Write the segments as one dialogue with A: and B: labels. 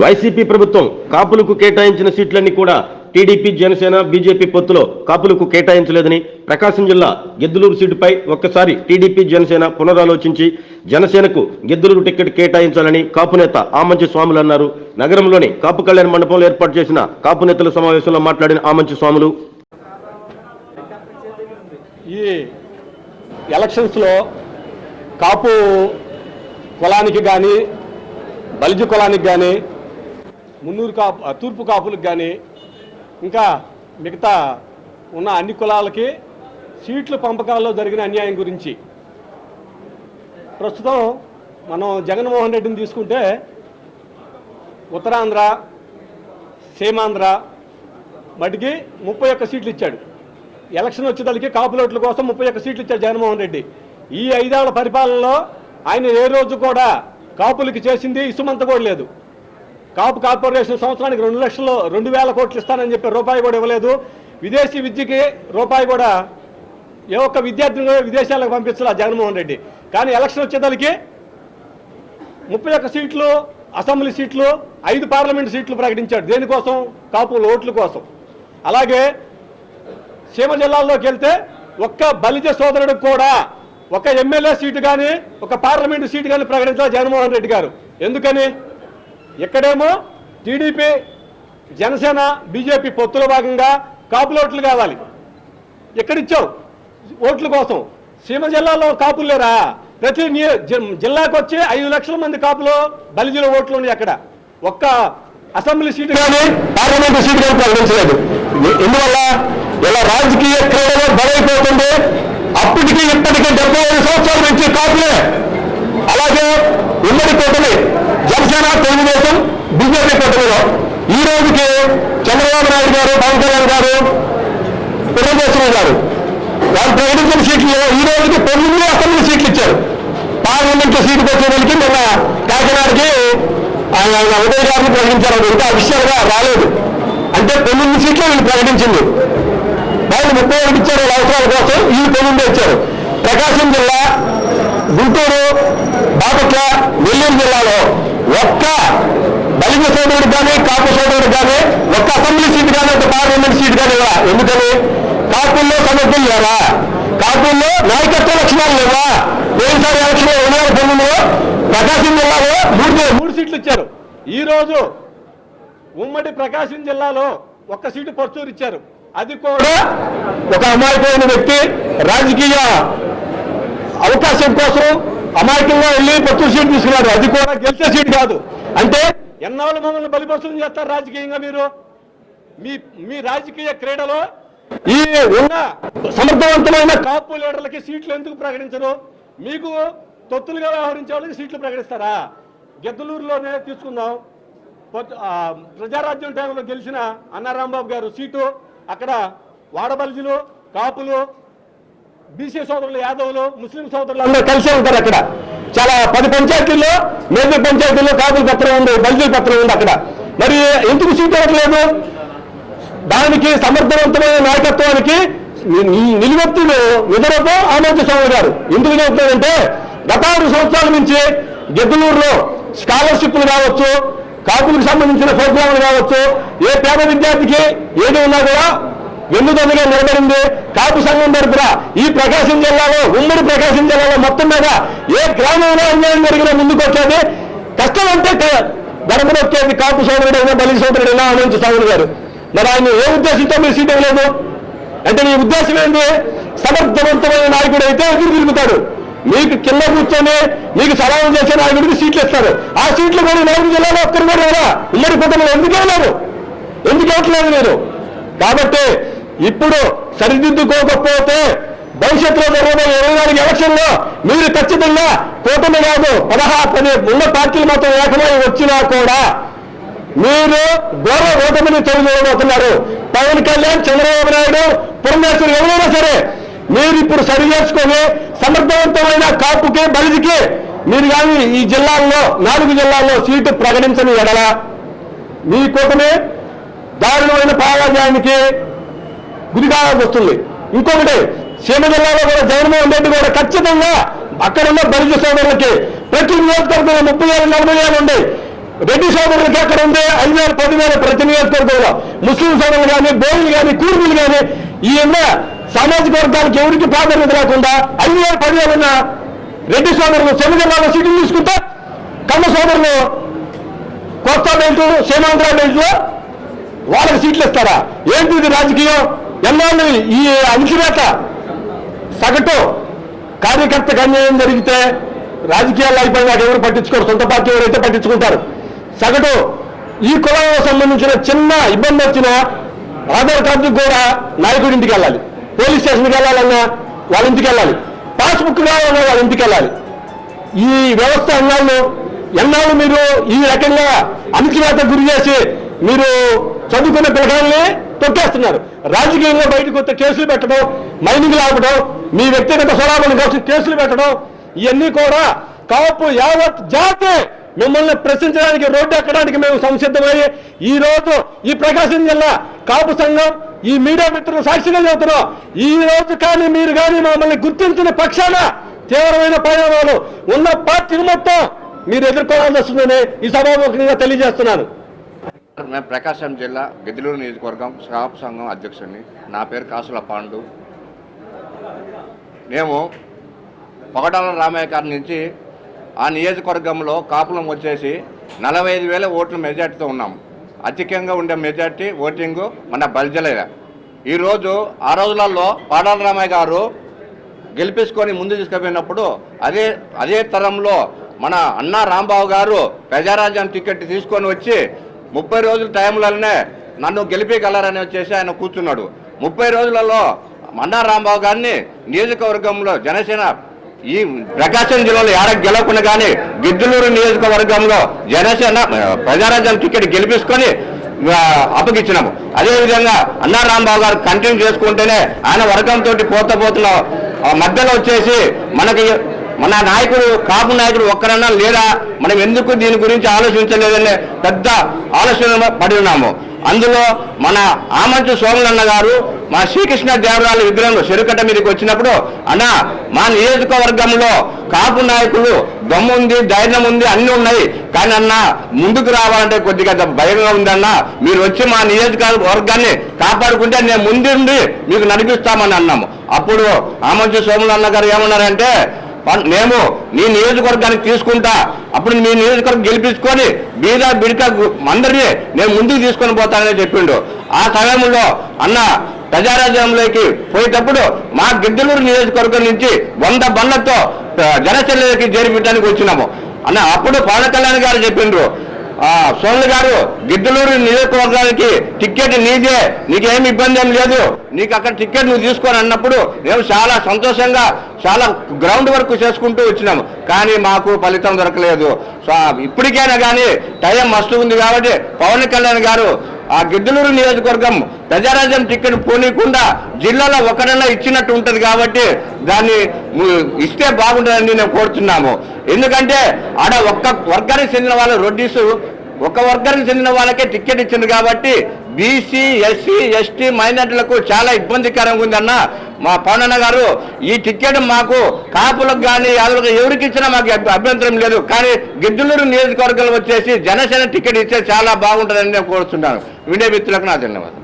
A: YCP ప్రభుత్వం కాపులకు కేటాయించిన సీట్లన్నీ కూడా టీడీపీ జనసేన బీజేపీ పొత్తులో కాపులకు కేటాయించలేదని ప్రకాశం జిల్లా గెద్దులూరు సీటుపై ఒక్కసారి టీడీపీ జనసేన పునరాలోచించి జనసేనకు గెద్దులూరు టికెట్ కేటాయించాలని కాపు నేత ఆమంచి స్వాములు అన్నారు. నగరంలోని కాపు కళ్యాణ మండపంలో ఏర్పాటు చేసిన కాపు నేతల సమావేశంలో మాట్లాడిన ఆమంచి స్వాములు.
B: ఈ ఎలక్షన్స్లో కాపు కులానికి కానీ బలిజు కులానికి కానీ మున్నూరు కాపు తూర్పు కాపులకు కానీ ఇంకా మిగతా ఉన్న అన్ని కులాలకి సీట్ల పంపకాల్లో జరిగిన అన్యాయం గురించి. ప్రస్తుతం మనం జగన్మోహన్ రెడ్డిని తీసుకుంటే ఉత్తరాంధ్ర సీమాంధ్ర మటుకి ముప్పై ఒక్క సీట్లు ఇచ్చాడు. ఎలక్షన్ వచ్చేదానికి కాపులోట్ల కోసం ముప్పై ఒక్క సీట్లు ఇచ్చాడు జగన్మోహన్ రెడ్డి. ఈ ఐదేళ్ళ పరిపాలనలో ఆయన ఏ రోజు కూడా కాపులకి చేసింది ఇసుమంత కూడా లేదు. కాపు కార్పొరేషన్ సంవత్సరానికి రెండు లక్షలు రెండు వేల కోట్లు ఇస్తానని చెప్పి రూపాయి కూడా ఇవ్వలేదు. విదేశీ విద్యకి రూపాయి కూడా ఏ ఒక్క విద్యార్థిని విదేశాలకు పంపించాలి జగన్మోహన్ రెడ్డి. కానీ ఎలక్షన్ వచ్చేదానికి ముప్పై ఒక్క సీట్లు అసెంబ్లీ సీట్లు ఐదు పార్లమెంట్ సీట్లు ప్రకటించాడు. దేనికోసం? కాపుల ఓట్ల కోసం. అలాగే సీమ జిల్లాల్లోకి వెళ్తే ఒక్క బలిజ సోదరుడు కూడా ఒక ఎమ్మెల్యే సీటు కానీ ఒక పార్లమెంటు సీటు కానీ ప్రకటించాలి జగన్మోహన్ రెడ్డి గారు. ఎందుకని? ఇక్కడేమో టీడీపీ జనసేన బీజేపీ పొత్తుల భాగంగా కాపుల ఓట్లు కావాలి. ఎక్కడిచ్చావు ఓట్ల కోసం. సీమ జిల్లాలో కాపులు లేరా? ప్రతి జి- జిల్లాకు వచ్చి ఐదు లక్షల మంది కాపులు బలిజీల ఓట్లు ఉన్నాయి అక్కడ. ఒక్క అసెంబ్లీ సీటు కానీ పార్లమెంటు సీటు కానీ ప్రకటించలేదు. ఎందువల్ల? ఇలా రాజకీయ క్రీడలో బలైపోతుంది అప్పటికి ఇప్పటికీ డెబ్బై ఐదు సంవత్సరాల నుంచి కాపులే. అలాగే ఉమ్మడి కూటమి జనసేన తెలుగుదేశం బీజేపీ కూటమిలో ఈ రోజుకి చంద్రబాబు నాయుడు గారు పవన్ కళ్యాణ్ గారు పురంధేశ్వరి గారు. వాళ్ళు ప్రకటించిన సీట్లు ఈ రోజుకి తొమ్మిది అసెంబ్లీ సీట్లు ఇచ్చారు. పార్లమెంట్ సీటుకు వచ్చేదానికి నిన్న కాకినాడకి ఆయన ఉదయ గారిని ప్రకటించారు. ఇంకా అఫిషియల్గా రాలేదు. అంటే తొమ్మిది సీట్లు వీళ్ళు ప్రకటించింది. వాళ్ళు ముప్పై ఒకటి ఇచ్చారు. అవసరాల కోసం వీళ్ళు తొమ్మిది ఇచ్చారు. ప్రకాశం జిల్లా గుంటూరు బాపట్ల నెల్లూరు జిల్లాలో ఒక్క బలిజ సోదరుడు కానీ కాపు సోదరుడు కానీ ఒక్క అసెంబ్లీ సీట్ కానీ ఒక పార్లమెంట్ సీట్ కానీ ఇవ్వరా ఎందుకని? కాపుల్లో సమర్థులు లేవా? కాపుల్లో నాయకత్వ లక్షణాలు లేవా? పోయినసారి ఎలక్షన్ రెండు వేల ప్రకాశం జిల్లాలో మూడు మూడు సీట్లు. ఇచ్చారు. ఈ రోజు ఉమ్మడి ప్రకాశం జిల్లాలో ఒక్క సీటు పర్చూరు ఇచ్చారు. అది కూడా ఒక అమాయకమైన వ్యక్తి రాజకీయ అవకాశం కోసం అమాయకంగా వెళ్ళి పత్తు సీట్ తీసుకున్నారు అది కూడా గెలిచే సీట్ కాదు. అంటే ఎన్నాళ్ళు మమ్మల్ని బలిపరుసలు చేస్తారు రాజకీయంగా మీరు? మీ మీ రాజకీయ క్రీడలో ఈ ఉన్న సమర్థవంతమైన కాపు లీడర్లకి సీట్లు ఎందుకు ప్రకటించరు? మీకు తొత్తులుగా వ్యవహరించే వాళ్ళకి సీట్లు ప్రకటిస్తారా? గెద్దలూరులోనే తీసుకుందాం. ప్రజారాజ్యం టైంలో గెలిచిన అన్నారాంబాబు గారు సీటు. అక్కడ వాడబల్జీలు కాపులు బీసీ సోదరులు యాదవులు ముస్లిం సోదరులు అందరూ కలిసే ఉంటారు అక్కడ. చాలా పది పంచాయతీల్లో మేజర్ పంచాయతీల్లో కాపుల పత్రం ఉంది బలిజుల పత్రం ఉంది అక్కడ. మరి ఎందుకు సీట్ ఇవ్వట్లేదు? దానికి సమర్థవంతమైన నాయకత్వానికి నిలువెత్తులు నిధులతో ఆనంద స్వామి గారు. ఎందుకు చెబుతారంటే గత ఆరు సంవత్సరాల నుంచి గెద్దలూరులో స్కాలర్షిప్లు కావచ్చు కాపులకు సంబంధించిన ప్రోగ్రాములు కావచ్చు ఏ పేద విద్యార్థికి ఏది ఉన్నా కూడా వెన్నుదన్నుగా నిలబడింది? కాపు సంఘం తరపున ఈ ప్రకాశం జిల్లాలో ఉమ్మడి ప్రకాశం జిల్లాలో మొత్తం మీద ఏ గ్రామంలో అన్యాయం జరిగినా ముందుకు వచ్చేది? కష్టం అంటే క- గడప నొక్కేది కాపు సోదరుడైనా బలి సోదరుడైనా ఆనంద స్వామి గారు. మరి ఆయన ఏ ఉద్దేశంతో మీరు సీట్ ఇవ్వలేదు? అంటే మీ ఉద్దేశం ఏంటి సమర్థవంతమైన నాయకుడు అయితే ఎదురు తిరుగుతాడు. మీకు కింద కూర్చొని మీకు సలహా చేసే నాయకుడికి సీట్లు ఇస్తారు. ఆ సీట్లు కూడా నాలుగు జిల్లాలో ఒక్కరు కూడా ఇవ్వరా ఉమ్మడి కుటుంబంలో ఎందుకు ఇవ్వలేదు ఎందుకు ఇవ్వట్లేదు మీరు? కాబట్టి ఇప్పుడు సరిదిద్దుకోకపోతే భవిష్యత్తులో జరగబోయే ఇరవై నాలుగు ఎలక్షన్లో మీరు ఖచ్చితంగా కూటమి కాదు పదహారు పది ఉన్న పార్టీలు మాత్రం ఏకమై వచ్చినా కూడా మీరు ఘోర ఓటమిని తొలగిపోతున్నారు పవన్ కళ్యాణ్ చంద్రబాబు నాయుడు పురంధేశ్వరి ఎవరైనా సరే మీరు ఇప్పుడు సరి చేసుకొని సమర్థవంతమైన కాపుకి బలిదికి మీరు కానీ ఈ జిల్లాల్లో నాలుగు జిల్లాల్లో సీటు ప్రకటించని ఎడల మీ కూటమి దారుణమైన పారాజానికి గురికావాల్సి వస్తుంది. ఇంకొకటి సీమ జిల్లాలో కూడా జగన్మోహన్ రెడ్డి కూడా ఖచ్చితంగా అక్కడ ఉన్న బలిజ సోదరులకి ప్రతి నియోజకవర్గంలో ముప్పై ఏళ్ళు నలభై ఏళ్ళు ఉండే రెడ్డి సోదరులకి ఎక్కడ ఉండే ఐదు వేల పదివేల ప్రతి నియోజకవర్గంలో ముస్లిం సోదరులు కానీ బోయిలు కానీ కూర్మీలు కానీ ఈ ఉన్న సామాజిక వర్గాలకు ఎవరికి ప్రాధాన్యత లేకుండా ఐదు వేల పదివేలు ఉన్న రెడ్డి సోదరులు సీమ జిల్లాలో సీట్లు తీసుకుంటే కమ్మ సోదరులు కోస్తా బెల్ట్ సీమాంధ్ర బెల్ట్ వాళ్ళకి సీట్లు ఇస్తారా? ఏంటి ఇది రాజకీయం? ఎన్నాళ్ళు ఈ అణిచివేత సగటు కార్యకర్తకు అన్యాయం జరిగితే రాజకీయాల్లో అయిపోయినాక ఎవరు పట్టించుకోరు? సొంత పార్టీ ఎవరైతే పట్టించుకుంటారు? సగటు ఈ కులానికి సంబంధించిన చిన్న ఇబ్బంది వచ్చిన ఆధార్ కార్డు కూడా నాయకుడి ఇంటికి వెళ్ళాలి. పోలీస్ స్టేషన్కి వెళ్ళాలన్నా వాళ్ళ ఇంటికి వెళ్ళాలి. పాస్బుక్ కావాలన్నా వాళ్ళ ఇంటికి వెళ్ళాలి. ఈ వ్యవస్థ ఎన్నాళ్ళు? ఎన్నాళ్ళు మీరు ఈ రకంగా అణిచివేత గురి చేసి మీరు చదువుకున్న పిల్లకాయల్ని తొక్కేస్తున్నారు. రాజకీయంగా బయటకు వస్తే కేసులు పెట్టడం మైనింగ్ ఆపడం మీ వ్యక్తిగత స్వలాభం కోసం కేసులు పెట్టడం ఇవన్నీ కూడా కాపు యావత్ జాతి మిమ్మల్ని ప్రశ్నించడానికి రోడ్డు ఎక్కడానికి మేము సంసిద్ధమయ్యి ఈ రోజు ఈ ప్రకాశం జిల్లా కాపు సంఘం ఈ మీడియా మిత్రులు సాక్షిగా చెబుతున్నాం. ఈ రోజు కానీ మీరు కానీ మమ్మల్ని గుర్తించిన పక్షాన తీవ్రమైన పరిణామాలు ఉన్న పార్టీ మొత్తం మీరు ఎదుర్కోవాల్సి వస్తుందని ఈ సభాముఖంగా తెలియజేస్తున్నాను.
C: నేను ప్రకాశం జిల్లా గిద్దలూరు నియోజకవర్గం షాప్ సంఘం అధ్యక్షుడిని. నా పేరు కాసుల పాండు. మేము పొగడాల రామయ్య గారి నుంచి ఆ నియోజకవర్గంలో కాపులం వచ్చేసి నలభై ఐదు వేల ఓట్ల మెజార్టీతో ఉన్నాం. అధికంగా ఉండే మెజార్టీ ఓటింగ్ మన బల్జలే. ఈరోజు ఆ రోజులలో పాడాల రామయ్య గారు గెలిపించుకొని ముందు తీసుకుపోయినప్పుడు అదే అదే తరంలో మన అన్నా రాంబాబు గారు ప్రజారాజ్యం టికెట్ తీసుకొని వచ్చి ముప్పై రోజుల టైంలోనే నన్ను గెలిపగలరని వచ్చేసి ఆయన కూర్చున్నాడు. ముప్పై రోజులలో మన్నా రాంబాబు గారిని నియోజకవర్గంలో జనసేన ఈ ప్రకాశం జిల్లాలో ఏడ గెలవకుండా కానీ గిద్దలూరు నియోజకవర్గంలో జనసేన ప్రజారాజ్యం టికెట్ గెలిపించుకొని అప్పగించినాము అప్పగిచ్చినాము. అదేవిధంగా అన్నా రాంబాబు గారు కంటిన్యూ చేసుకుంటేనే ఆయన వర్గంతో పోత పోతున్న మధ్యలో వచ్చేసి మనకి మన నాయకుడు కాపు నాయకుడు ఒక్కరన్నా లేదా మనం ఎందుకు దీని గురించి ఆలోచించలేదనే పెద్ద ఆలోచన పడి ఉన్నాము. అందులో మన ఆమంచు సోమలన్న గారు మా శ్రీకృష్ణ దేవరాల విగ్రహం చెరుకట్ట మీదకి వచ్చినప్పుడు అన్న మా నియోజకవర్గంలో కాపు నాయకులు దమ్ము ఉంది ధైర్యం ఉంది అన్ని ఉన్నాయి. కానీ అన్న ముందుకు రావాలంటే కొద్దిగా భయంగా ఉందన్న మీరు వచ్చి మా నియోజకవర్గాన్ని కాపాడుకుంటే నేను ముందుండి మీకు నడిపిస్తామని అన్నాము. అప్పుడు ఆమంచు సోమలన్న గారు ఏమన్నారంటే మేము నీ నియోజకవర్గానికి తీసుకుంటా అప్పుడు మీ నియోజకవర్గం గెలిపించుకొని బీదా బిడిక అందరినీ నేను ముందుకు తీసుకొని పోతానని చెప్పిండు. ఆ సమయంలో అన్న ప్రజారాజ్యంలోకి పోయేటప్పుడు మా గిద్దలూరు నియోజకవర్గం నుంచి వంద బండ్లతో జనసేనలోకి చేరిపించడానికి వచ్చినాము. అన్న అప్పుడు పవన్ కళ్యాణ్ గారు చెప్పిండ్రు సోనల్ గారు గిద్దలూరు నియోజకవర్గానికి టికెట్ నీదే నీకేమి ఇబ్బంది ఏం లేదు. నీకు అక్కడ టికెట్ నువ్వు తీసుకొని అన్నప్పుడు మేము చాలా సంతోషంగా చాలా గ్రౌండ్ వర్క్ చేసుకుంటూ వచ్చినాము కానీ మాకు ఫలితం దొరకలేదు. సో ఇప్పటికైనా కానీ టైం మస్తు ఉంది కాబట్టి పవన్ కళ్యాణ్ గారు ఆ గిద్దలూరు నియోజకవర్గం ప్రజారాజ్యం టికెట్ పోనీయకుండా జిల్లాలో ఒకరైనా ఇచ్చినట్టు ఉంటుంది కాబట్టి దాన్ని ఇస్తే బాగుంటుందని నేను కోరుతున్నాము. ఎందుకంటే ఆడ ఒక్క వర్గానికి చెందిన వాళ్ళ రొడ్డీస్ ఒక వర్గానికి చెందిన వాళ్ళకే టికెట్ ఇచ్చింది కాబట్టి బీసీ ఎస్సీ ఎస్టీ మైనార్టీలకు చాలా ఇబ్బందికరంగా ఉందన్న మా పవనన్న గారు ఈ టికెట్ మాకు కాపులకు కానీ యాదవులకు ఎవరికి ఇచ్చినా మాకు అభ్యంతరం లేదు. కానీ గిద్దలూరు నియోజకవర్గంలో వచ్చేసి జనసేన టికెట్ ఇస్తే చాలా బాగుంటుందని నేను కోరుతున్నాను వినే మిత్రులకు నా ధన్యవాదాలు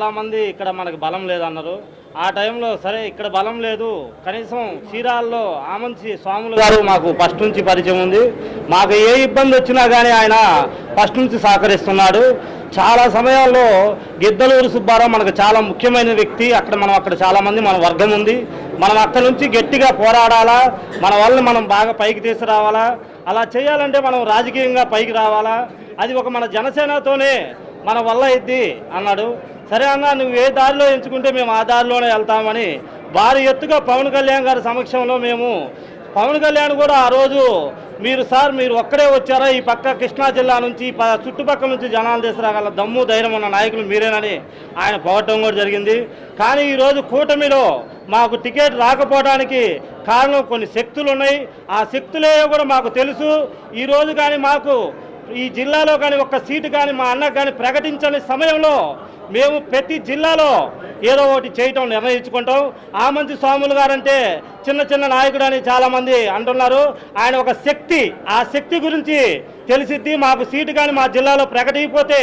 D: చాలామంది ఇక్కడ మనకు బలం లేదన్నారు. ఆ టైంలో సరే ఇక్కడ బలం లేదు కనీసం చీరాల్లో ఆమంచి స్వాములు గారు మాకు ఫస్ట్ నుంచి పరిచయం ఉంది. మాకు ఏ ఇబ్బంది వచ్చినా కానీ ఆయన ఫస్ట్ నుంచి సహకరిస్తున్నాడు. చాలా సమయాల్లో గిద్దలూరు సుబ్బారావు మనకు చాలా ముఖ్యమైన వ్యక్తి. అక్కడ మనం అక్కడ చాలామంది మన వర్గం ఉంది. మనం అక్కడ నుంచి గట్టిగా పోరాడాలా? మన వాళ్ళని మనం బాగా పైకి తీసుకురావాలా? అలా చేయాలంటే మనం రాజకీయంగా పైకి రావాలా? అది ఒక మన జనసేనతోనే మన వల్ల ఇద్ది అన్నాడు. సరే అన్న నువ్వు ఏ దారిలో ఎంచుకుంటే మేము ఆ దారిలోనే వెళ్తామని భారీ ఎత్తుగా పవన్ కళ్యాణ్ గారి సమక్షంలో మేము పవన్ కళ్యాణ్ కూడా ఆ రోజు మీరు సార్ మీరు ఒక్కడే వచ్చారా? ఈ పక్క కృష్ణా జిల్లా నుంచి ప- చుట్టుపక్కల నుంచి జనాలు తీసుకురాగల దమ్ము ధైర్యం ఉన్న నాయకులు మీరేనని ఆయన పోవటం కూడా జరిగింది. కానీ ఈరోజు కూటమిలో మాకు టికెట్ రాకపోవడానికి కారణం కొన్ని శక్తులు ఉన్నాయి. ఆ శక్తులే కూడా మాకు తెలుసు. ఈరోజు కానీ మాకు ఈ జిల్లాలో కానీ ఒక్క సీటు కానీ మా అన్నకు కానీ ప్రకటించని సమయంలో మేము ప్రతి జిల్లాలో ఏదో ఒకటి చేయటం నిర్ణయించుకుంటాం. ఆ మంచి స్వాములు గారంటే చిన్న చిన్న నాయకుడు అని చాలామంది అంటున్నారు. ఆయన ఒక శక్తి. ఆ శక్తి గురించి తెలిసిద్ది. మాకు సీటు కానీ మా జిల్లాలో ప్రకటించకపోతే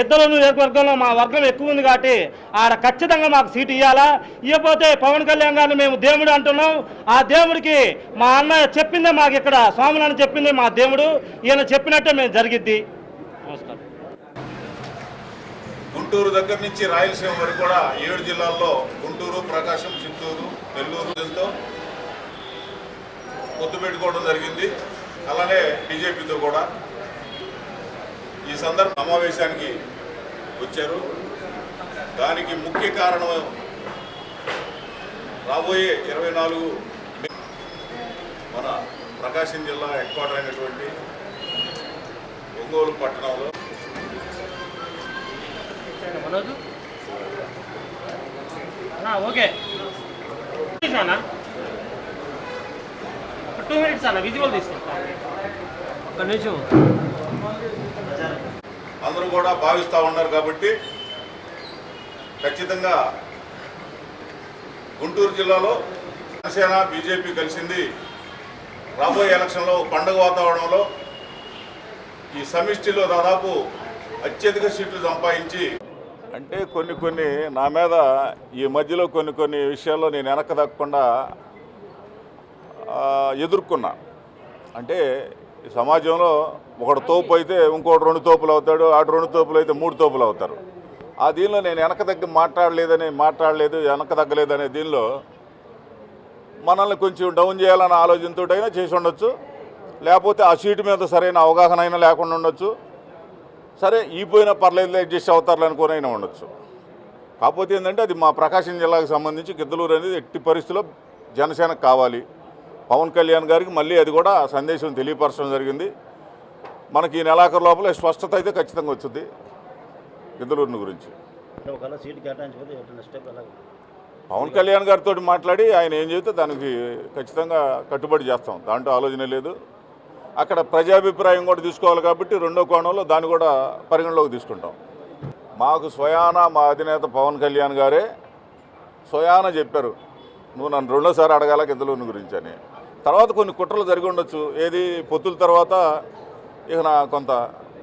D: ఇద్దరు నియోజకవర్గంలో మా వర్గం ఎక్కువ ఉంది కాబట్టి ఆడ ఖచ్చితంగా మాకు సీటు ఇవ్వాలా ఇవ్వకపోతే పవన్ కళ్యాణ్ గారిని మేము దేవుడు అంటున్నాం. ఆ దేవుడికి మా అన్నయ్య చెప్పిందే మాకు ఇక్కడ స్వాములని చెప్పిందే మా దేవుడు. ఈయన చెప్పినట్టే మేము జరిగిద్ది. నమస్కారం.
E: గుంటూరు దగ్గర నుంచి రాయలసీమ వరకు కూడా ఏడు జిల్లాల్లో గుంటూరు ప్రకాశం చిత్తూరు నెల్లూరు దీంతో పొత్తు పెట్టుకోవడం జరిగింది. అలానే బీజేపీతో కూడా ఈ సందర్భ సమావేశానికి వచ్చారు. దానికి ముఖ్య కారణం రాబోయే ఇరవై నాలుగు మన ప్రకాశం జిల్లా హెడ్ క్వార్టర్ అయినటువంటి ఒంగోలు పట్టణంలో
F: మనోజు. మనోజ్ ఓకే. అన్న. టూ మినిట్స్ అన్న విజువల్ తీసుకుంటాను ఒక నిమిషం.
E: అందరూ కూడా భావిస్తూ ఉన్నారు కాబట్టి ఖచ్చితంగా గుంటూరు జిల్లాలో జనసేన బీజేపీ కలిసింది రాబోయే ఎలక్షన్లో పండగ వాతావరణంలో ఈ సమిష్టిలో దాదాపు అత్యధిక సీట్లు సంపాదించి అంటే కొన్ని కొన్ని నా మీద ఈ మధ్యలో కొన్ని కొన్ని విషయాల్లో నేను వెనక దక్కకుండా ఎదుర్కొన్నా. అంటే సమాజంలో ఒకడు తోపు అయితే ఇంకోటి రెండు తోపులు అవుతాడు ఆడు రెండు తోపులు అయితే మూడు తోపులు అవుతారు. ఆ దీనిలో నేను వెనక తగ్గి మాట్లాడలేదని మాట్లాడలేదు వెనక తగ్గలేదనే దీనిలో మనల్ని కొంచెం డౌన్ చేయాలన్న ఆలోచనతో అయినా చేసి ఉండొచ్చు. లేకపోతే ఆ సీటు మీద సరైన అవగాహన అయినా లేకుండా ఉండొచ్చు. సరే ఈ పోయినా పర్లేదు అడ్జస్ట్ అవుతారులే అనుకుని అయినా ఉండొచ్చు. కాకపోతే ఏంటంటే అది మా ప్రకాశం జిల్లాకు సంబంధించి గిద్దలూరు అనేది ఎట్టి పరిస్థితిలో జనసేనకు కావాలి. పవన్ కళ్యాణ్ గారికి మళ్ళీ అది కూడా సందేశం తెలియపరచడం జరిగింది. మనకి ఈ నెలాఖరు లోపల స్పష్టత అయితే ఖచ్చితంగా వచ్చింది గిద్దలూరుని గురించి. పవన్ కళ్యాణ్ గారితో మాట్లాడి ఆయన ఏం చెబితే దానికి ఖచ్చితంగా కట్టుబడి చేస్తాం. దాంట్లో ఆలోచన లేదు. అక్కడ ప్రజాభిప్రాయం కూడా తీసుకోవాలి కాబట్టి రెండో కోణంలో దాన్ని కూడా పరిగణలోకి తీసుకుంటాం. మాకు స్వయాన మా అధినేత పవన్ కళ్యాణ్ గారే స్వయాన చెప్పారు నువ్వు నన్ను రెండోసారి అడగాల కిందలోని గురించి అని. తర్వాత కొన్ని కుట్రలు జరిగి ఉండొచ్చు. ఏది పొత్తుల తర్వాత ఇక నా కొంత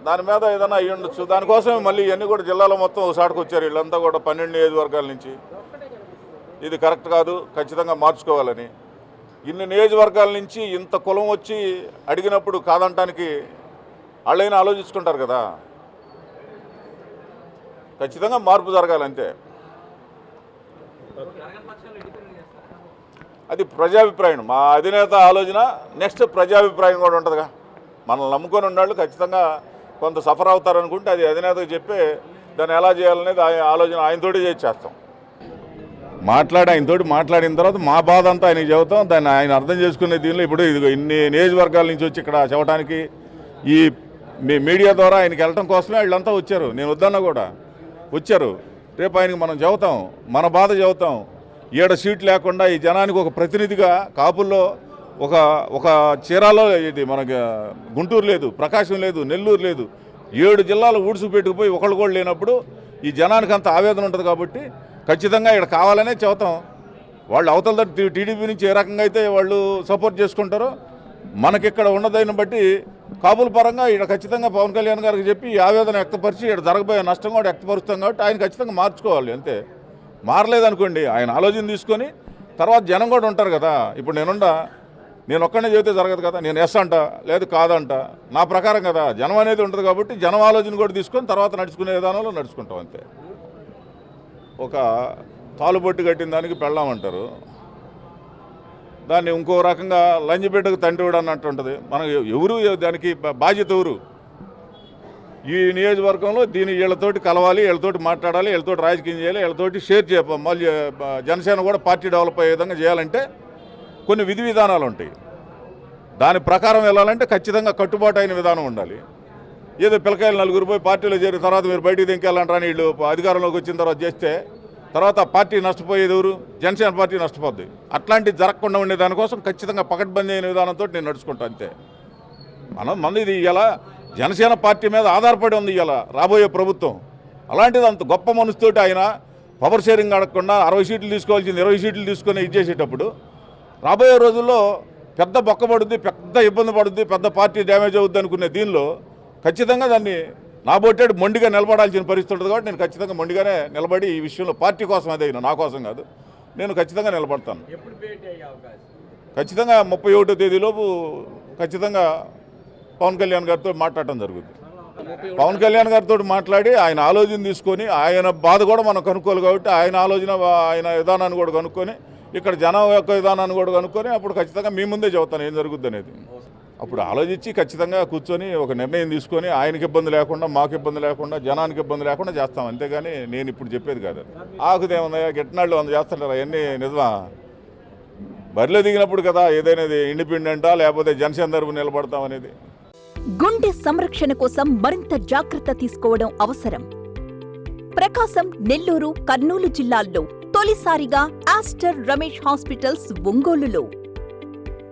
E: దాని మీద ఏదైనా అయ్యి ఉండొచ్చు. దానికోసమే మళ్ళీ ఇవన్నీ కూడా జిల్లాలో మొత్తం ఒకసారికి వచ్చారు వీళ్ళంతా కూడా పన్నెండు నియోజకవర్గాల నుంచి. ఇది కరెక్ట్ కాదు ఖచ్చితంగా మార్చుకోవాలని. ఇన్ని నియోజకవర్గాల నుంచి ఇంత కులం వచ్చి అడిగినప్పుడు కాదంటానికి వాళ్ళైనా ఆలోచించుకుంటారు కదా. ఖచ్చితంగా మార్పు జరగాలంతే అది ప్రజాభిప్రాయం. మా అధినేత ఆలోచన నెక్స్ట్ ప్రజాభిప్రాయం కూడా ఉంటుందిగా. మనల్ని నమ్ముకొని ఉన్నాళ్ళు ఖచ్చితంగా కొంత సఫర్ అవుతారు అనుకుంటే అది అధినేతకు చెప్పి దాన్ని ఎలా చేయాలనేది ఆయన ఆలోచన ఆయనతోటి చేసి చేస్తాం. మాట్లాడి ఆయనతోటి మాట్లాడిన తర్వాత మా బాధ అంతా ఆయనకి చెబుతాం. దాన్ని ఆయన అర్థం చేసుకునే దీనిలో ఇప్పుడు ఇదిగో ఇన్ని నియోజకవర్గాల నుంచి వచ్చి ఇక్కడ చెప్పడానికి ఈ మీ మీడియా ద్వారా ఆయనకి వెళ్ళటం కోసమే వీళ్ళంతా వచ్చారు. నేను వద్దన్నా కూడా. వచ్చారు. రేపు ఆయనకి మనం చెబుతాం. మన బాధ చెబుతాం. ఏడ సీట్ లేకుండా ఈ జనానికి ఒక ప్రతినిధిగా కాపుల్లో ఒక ఒక చీరాలో ఇది మనకి గుంటూరు లేదు ప్రకాశం లేదు నెల్లూరు లేదు. ఏడు జిల్లాలు ఊడ్చుపెట్టుకుపోయి ఒకళ్ళు కూడా లేనప్పుడు ఈ జనానికి అంత ఆవేదన ఉంటుంది కాబట్టి ఖచ్చితంగా ఇక్కడ కావాలనే చెబుతాం. వాళ్ళు అవతల టీడీపీ నుంచి ఏ రకంగా అయితే వాళ్ళు సపోర్ట్ చేసుకుంటారో మనకి ఇక్కడ ఉన్నదాన్ని బట్టి కాపుల పరంగా ఇక్కడ ఖచ్చితంగా పవన్ కళ్యాణ్ గారికి చెప్పి ఆవేదన వ్యక్తపరిచి ఇక్కడ జరగబోయే నష్టం కూడా వ్యక్తపరుస్తాం కాబట్టి ఆయన ఖచ్చితంగా మార్చుకోవాలి అంతే. మారలేదనుకోండి ఆయన ఆలోచన తీసుకొని తర్వాత జనం కూడా ఉంటారు కదా. ఇప్పుడు నేనుండా నేను ఒక్కనే చెబితే జరగదు కదా. నేను ఎస్ అంట లేదు కాదంట. నా ప్రకారం కదా జనం అనేది ఉంటుంది కాబట్టి జనం ఆలోచన కూడా తీసుకొని తర్వాత నడుచుకునే విధానంలో నడుచుకుంటాం అంతే. ఒక తాలుబొట్టు కట్టిన దానికి పెళ్ళామంటారు దాన్ని ఇంకో రకంగా లంజిబిడ్డకు తండ్రి కూడా అన్నట్టు ఉంటుంది. మనం ఎవరు దానికి బాధ్యత ఎవరు? ఈ నియోజకవర్గంలో దీని వీళ్ళతోటి కలవాలి వీళ్ళతోటి మాట్లాడాలి వీళ్ళతోటి రాజకీయం చేయాలి వీళ్ళతోటి షేర్ చేయ మళ్ళీ జనసేన కూడా పార్టీ డెవలప్ అయ్యే విధంగా చేయాలంటే కొన్ని విధి విధానాలు ఉంటాయి. దాని ప్రకారం వెళ్ళాలంటే ఖచ్చితంగా కట్టుబాటు అయిన విధానం ఉండాలి. ఏదో పిల్లకాయలు నలుగురు పోయి పార్టీలో చేరిన తర్వాత మీరు బయటికి దింకెళ్ళంటారని వీళ్ళు అధికారంలోకి వచ్చిన తర్వాత చేస్తే తర్వాత పార్టీ నష్టపోయేది ఎవరు? జనసేన పార్టీ నష్టపోద్ది. అట్లాంటివి జరగకుండా ఉండే దానికోసం ఖచ్చితంగా పకడ్బందీ అయిన విధానంతో నేను నడుచుకుంటాను అంతే. మనం మన ఇది ఇలా జనసేన పార్టీ మీద ఆధారపడి ఉంది ఇలా రాబోయే ప్రభుత్వం. అలాంటిది అంత గొప్ప మనసుతోటి ఆయన పవర్ షేరింగ్ అడగకుండా అరవై సీట్లు తీసుకోవాల్సింది ఇరవై సీట్లు తీసుకొని ఇచ్చేసేటప్పుడు రాబోయే రోజుల్లో పెద్ద బొక్క పడుద్ది పెద్ద ఇబ్బంది పడుద్ది పెద్ద పార్టీ డ్యామేజ్ అవుద్ది అనుకునే దీనిలో ఖచ్చితంగా దాన్ని నా బొట్టేడు మొండిగా నిలబడాల్సిన పరిస్థితి ఉంటుంది కాబట్టి నేను ఖచ్చితంగా మొండిగానే నిలబడి ఈ విషయంలో పార్టీ కోసం అదే నా కోసం కాదు. నేను ఖచ్చితంగా నిలబడతాను. ఖచ్చితంగా ముప్పై ఒకటో తేదీలోపు ఖచ్చితంగా పవన్ కళ్యాణ్ గారితో మాట్లాడటం జరుగుతుంది పవన్ కళ్యాణ్ గారితో మాట్లాడి ఆయన ఆలోచన తీసుకొని ఆయన బాధ కూడా మనం కనుక్కోవాలి కాబట్టి ఆయన ఆలోచన ఆయన విధానాన్ని కూడా కనుక్కొని ఇక్కడ జనం యొక్క విధానాన్ని కూడా కనుక్కొని అప్పుడు ఖచ్చితంగా మీ ముందే చెబుతాను ఏం జరుగుద్ది అనేది. అప్పుడు ఆలోచించి ఖచ్చితంగా కూర్చొని ఒక నిర్ణయం తీసుకొని ఆయనకి ఇబ్బంది లేకుండా మాకు ఇబ్బంది లేకుండా జనానికి ఇబ్బంది లేకుండా చేస్తాం. అంతేగాని నేను ఇప్పుడు చెప్పేది కాదు ఆకుదేముందయ్యా గిట్టనాళ్ళు వంద చేస్తుంటారు. అవన్నీ నిజమా? బరిలో దిగినప్పుడు కదా ఏదైనా ఇండిపెండెంటా లేకపోతే జనసేన తరపు నిలబడతాం అనేది?
G: గుండె సంరక్షణ కోసం మరింత జాగ్రత్త తీసుకోవడం అవసరం. ప్రకాశం నెల్లూరు కర్నూలు జిల్లాల్లో తొలిసారిగా ఆస్టర్ రమేష్ హాస్పిటల్స్ ఒంగోలులో.